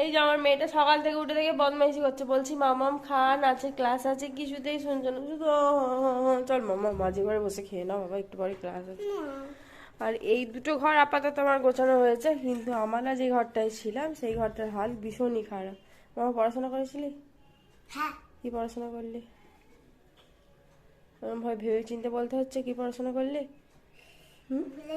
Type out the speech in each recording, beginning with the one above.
এই যে আমার মেয়েটা সকাল থেকে উঠে থেকে বদমাইশি করছে। বলছি মামাম খান আছে ক্লাস আছে কিছুতেই শুনছে না। শুধু "ও, ও, ও, ও, চল মামা মাঝে ঘরে বসে খেয়ে নাও বাবা একটু পরে ক্লাস আছে। আর এই দুটো ঘর আপাতত আমার গোছানো হয়েছে কিন্তু আমরা যে ঘরটায় ছিলাম সেই ঘরটার হাল ভীষণই খারাপ। মামা পড়াশোনা করেছিলি? হ্যাঁ। কি পড়াশোনা করলি? ভয় ভেবে চিন্তে বলতে হচ্ছে কি পড়াশোনা করলি? ভুলে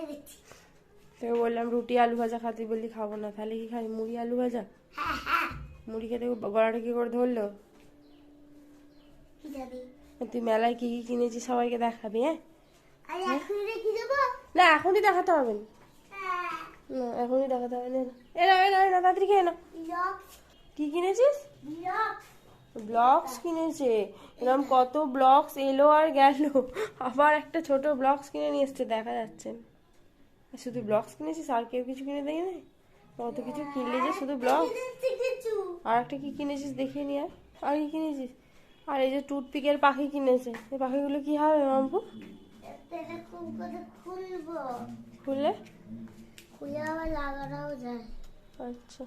তোকে বললাম রুটি আলু ভাজা খাতে বললি খাব না। তাহলে কি খাই মুড়ি আলু ভাজা? হ্যাঁ হ্যাঁ মুড়ি খেতে গলাটা কি করে ধরলো। তুই মেলায় কি কি কিনেছিস সবাইকে দেখাবি হ্যাঁ? দেবো? না এখনই দেখাতে হবে না। হ্যাঁ। না এখনই দেখাতে হবে না। এরা এরা এরা তাড়াতাড়ি খেয়ে না কি কিনেছিস? ব্লগস কিনেছে। এরকম কত ব্লগস এলো আর গেল। আবার একটা ছোট ব্লগস কিনে নিয়ে এসছে দেখা যাচ্ছে না। শুধু ব্লগস কিনেছিস? আর কেউ কিছু কিনে দেয় না কত কিছু কিনলি যে শুধু ব্লগ আর একটা কি কিনেছিস? দেখিয়ে নিয়ে আয়। আর কি কিনেছিস? আর এই যে টুথপিকের পাখি কিনেছে। এই পাখিগুলো কি হবে মাম্পু? খুললে খুলে? আবার লাগানোও যায়। আচ্ছা।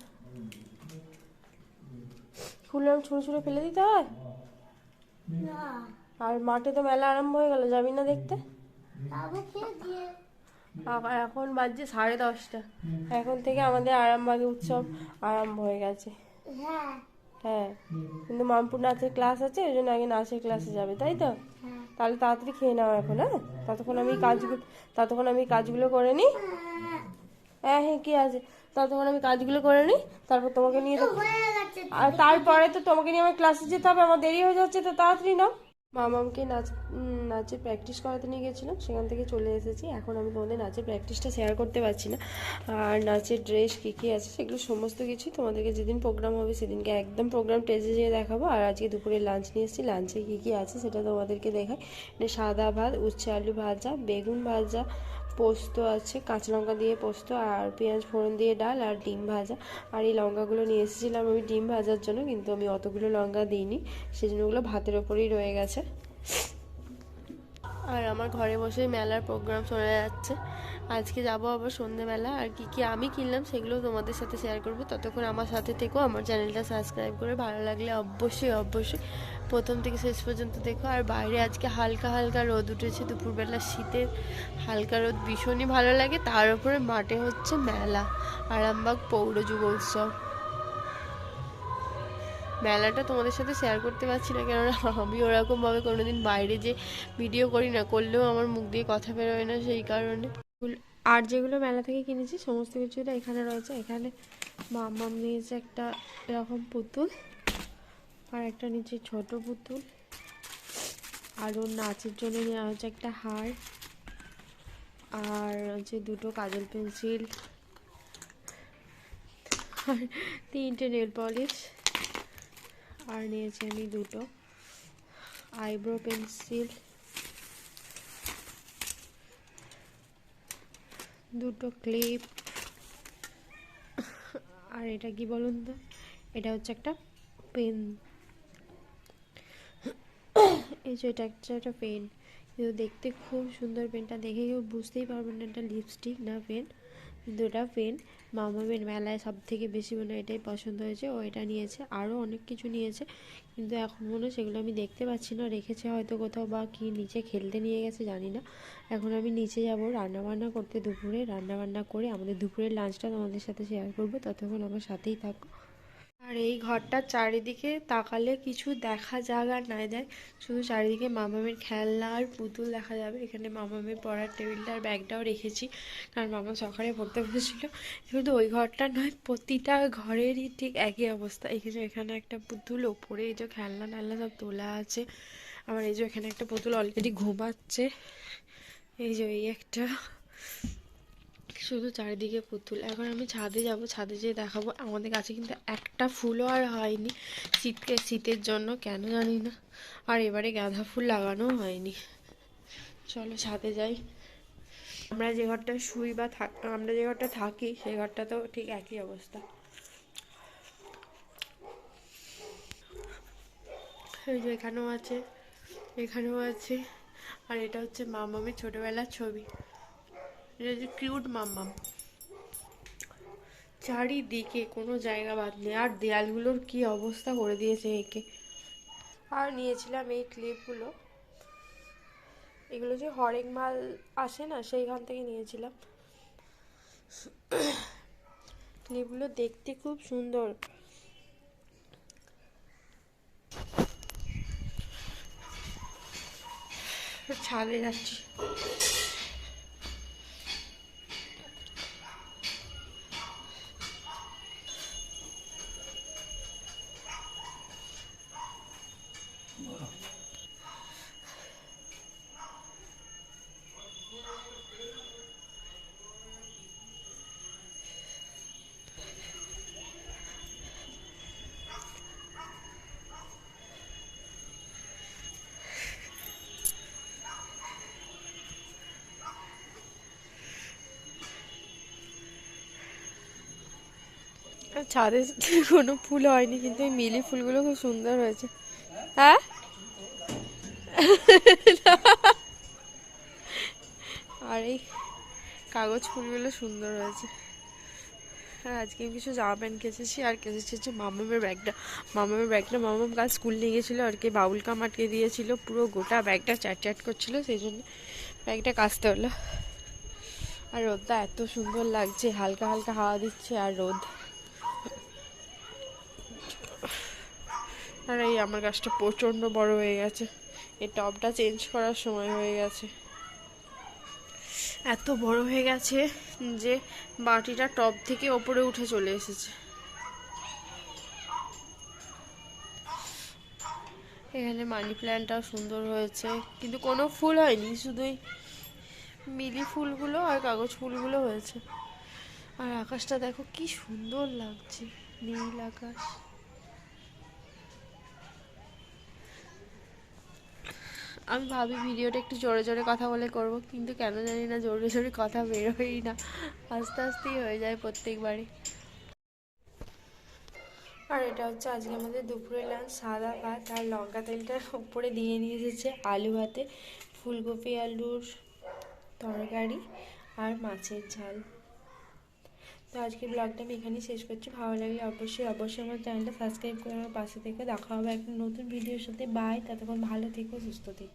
খুললে আমি ছুঁড়ে ছুঁড়ে ফেলে দিতে হয়? আর মাঠে তো মেলা আরম্ভ হয়ে গেল যাবি না দেখতে? যাব খেয়ে দিয়ে? আবার এখন বাজছে সাড়ে দশটা। এখন থেকে আমাদের আরামবাগে উৎসব আরম্ভ হয়ে গেছে। হ্যাঁ। হ্যাঁ কিন্তু মামপুর নাচের ক্লাস আছে ওই জন্য আগে নাচের ক্লাসে যাবে তাই তো? হ্যাঁ। তাহলে তাড়াতাড়ি খেয়ে নাও এখন হ্যাঁ? ততক্ষণ আমি কাজগুলো ততক্ষণ আমি কাজগুলো করে নিই। হ্যাঁ হ্যাঁ কি আছে? ততক্ষণ আমি কাজগুলো করে নিই তারপর তোমাকে নিয়ে আর তারপরে তো তোমাকে নিয়ে আমার ক্লাসে যেতে হবে আমার দেরি হয়ে যাচ্ছে তো তাড়াতাড়ি নাও। মামামকে নাচ উম, নাচে প্র্যাকটিস করাতে নিয়ে গেছিলাম সেখান থেকে চলে এসেছি। এখন আমি তোমাদের নাচের প্র্যাকটিসটা শেয়ার করতে পারছি না। আর নাচের ড্রেস কী কী আছে সেগুলো সমস্ত কিছুই তোমাদেরকে যেদিন প্রোগ্রাম হবে সেদিনকে একদম প্রোগ্রাম টেজে যেয়ে দেখাবো। আর আজকে দুপুরে লাঞ্চ নিয়ে এসেছি লাঞ্চে কী কী আছে সেটা তোমাদেরকে দেখাই। মানে সাদা ভাত উচ্ছে আলু ভাজা বেগুন ভাজা পোস্ত আছে কাঁচা লঙ্কা দিয়ে পোস্ত আর পেঁয়াজ ফোড়ন দিয়ে ডাল আর ডিম ভাজা। আর এই লঙ্কাগুলো নিয়ে এসেছিলাম আমি ডিম ভাজার জন্য কিন্তু আমি অতগুলো লঙ্কা দিইনি। সেই জন্য ওগুলো ভাতের ওপরেই রয়ে গেছে। আর আমার ঘরে বসেই মেলার প্রোগ্রাম চলে যাচ্ছে। আজকে যাব আবার সন্ধেবেলা। আর কি কি আমি কিনলাম সেগুলো তোমাদের সাথে শেয়ার করব। ততক্ষণ আমার সাথে থেকেও আমার চ্যানেলটা সাবস্ক্রাইব করে। ভালো লাগলে অবশ্যই অবশ্যই প্রথম থেকে শেষ পর্যন্ত দেখো। আর বাইরে আজকে হালকা হালকা রোদ উঠেছে। দুপুরবেলা শীতের হালকা রোদ ভীষণই ভালো লাগে। তার উপরে মাঠে হচ্ছে মেলা, আরামবাগ পৌর যুব উৎসব। মেলাটা তোমাদের সাথে শেয়ার করতে পারছি না, কেননা আমি ওরকমভাবে কোনোদিন বাইরে যে ভিডিও করি না, করলেও আমার মুখ দিয়ে কথা বেরোয় না সেই কারণে। আর যেগুলো মেলা থেকে কিনেছি, সমস্ত কিছুটা এখানে রয়েছে। এখানে মামাম নিয়েছে একটা এরকম পুতুল আর একটা নিচে ছোট পুতুল। আর ওর নাচের জন্য নেওয়া হচ্ছে একটা হার। আর হচ্ছে দুটো কাজল পেন্সিল। আর তিনটে নেল পলিশ আর নিয়েছি আমি দুটো। আইব্রো পেন্সিল দুটো ক্লিপ আর এটা কি বলুন তো? এটা হচ্ছে একটা পেন এই যে এটা একটা একটা পেন কিন্তু দেখতে খুব সুন্দর পেনটা দেখে কেউ বুঝতেই পারবেন না এটা লিপস্টিক না পেন এটা পেন। মামামের মেলায় সব থেকে বেশি মনে এটাই পছন্দ হয়েছে। ও এটা নিয়েছে আরও অনেক কিছু নিয়েছে। কিন্তু এখন মনে সেগুলো আমি দেখতে পাচ্ছি না। রেখেছে হয়তো কোথাও বা কি নিচে খেলতে নিয়ে গেছে, জানি না। এখন আমি নিচে যাব, রান্নাবান্না করতে দুপুরে। রান্নাবান্না করে আমাদের দুপুরের লাঞ্চটা তোমাদের সাথে শেয়ার করব। ততক্ষণ আমার সাথেই থাকো। আর এই ঘরটার চারিদিকে তাকালে কিছু দেখা যাক আর নাই দেয় শুধু চারিদিকে মামামের খেলনা আর পুতুল দেখা যাবে। এখানে মামামের পড়ার টেবিলটা আর ব্যাগটাও রেখেছি। কারণ মামা সকালে পড়তে বসেছিল। শুধু ওই ঘরটা নয়, প্রতিটা ঘরেরই ঠিক একই অবস্থা। এখানে এখানে একটা পুতুল, ওপরে এই যে খেলনা টেলনা সব তোলা আছে। আবার এই যে এখানে একটা পুতুল অলরেডি ঘুমাচ্ছে। এই যে এই একটা শুধু চারিদিকে পুতুল। এখন আমি ছাদে যাব, ছাদে যেয়ে দেখাবো। আমাদের কাছে কিন্তু একটা ফুলও আর হয়নি। শীতকে, শীতের জন্য, কেন জানি না। আর এবারে গাঁদা ফুল লাগানো হয়নি। চলো ছাদে যাই। আমরা যে ঘরটা শুই বা থাক আমরা যে ঘরটা থাকি সেই ঘরটা তো ঠিক একই অবস্থা। এই যে এখানেও আছে এখানেও আছে। আর এটা হচ্ছে মামামের ছোটবেলার ছবি। কিউট মাম্মাম চারিদিকে কোনো জায়গা বাদ নেই। আর দেয়ালগুলোর কি অবস্থা করে দিয়েছে একে। আর নিয়েছিলাম এই ক্লিপগুলো এগুলো যে হরেক মাল আসে না, সেইখান থেকে নিয়েছিলাম। ক্লিপগুলো দেখতে খুব সুন্দর। ছাদে যাচ্ছি। ছাদে কোনো ফুল হয়নি, কিন্তু এই মিলি ফুলগুলো খুব সুন্দর হয়েছে। হ্যাঁ? আর এই কাগজ ফুলগুলো সুন্দর হয়েছে। আর আজকে আমি কিছু জামা প্যান্ট কেচেছি, আর কেচেছি হচ্ছে মামামের ব্যাগটা। মামামের ব্যাগটা, মামাম কাল স্কুল নিয়ে গেছিল, আর কি বাউল কাম আটকে দিয়েছিল, পুরো গোটা ব্যাগটা চ্যাট চ্যাট করছিল, সেই জন্য ব্যাগটা কাচতে হলো। আর রোদটা এত সুন্দর লাগছে, হালকা হালকা হাওয়া দিচ্ছে, আর রোদ আর এই আমার গাছটা প্রচণ্ড বড় হয়ে গেছে। এই টবটা চেঞ্জ করার সময় হয়ে গেছে। এত বড় হয়ে গেছে যে বাটিটা টব থেকে ওপরে উঠে চলে এসেছে। এখানে মানি প্ল্যান্টটাও সুন্দর হয়েছে, কিন্তু কোনো ফুল হয়নি, শুধুই মিলি ফুলগুলো আর কাগজ ফুলগুলো হয়েছে। আর আকাশটা দেখো কি সুন্দর লাগছে, নীল আকাশ। আমি ভাবি ভিডিওটা একটু জোরে জোরে কথা বলে করব, কিন্তু কেন জানি না জোরে জোরে কথা বেরোয়ই না। আস্তে আস্তেই হয়ে যায় প্রত্যেকবারই। আর এটা হচ্ছে আজকে আমাদের দুপুরে লাঞ্চ সাদা ভাত আর লঙ্কা তেলটার উপরে দিয়ে নিয়ে এসেছে আলু ভাতে, ফুলকপি আলুর তরকারি আর মাছের ঝাল। তো আজকে ব্লগটা আমি এখানেই শেষ করছি। ভালো লাগলে অবশ্যই অবশ্যই আমার চ্যানেলটা সাবস্ক্রাইব করে আমার পাশে থেকে দেখা হবে একটা নতুন ভিডিওর সাথে। বাই ততক্ষণ ভালো থেকো, সুস্থ থেকো।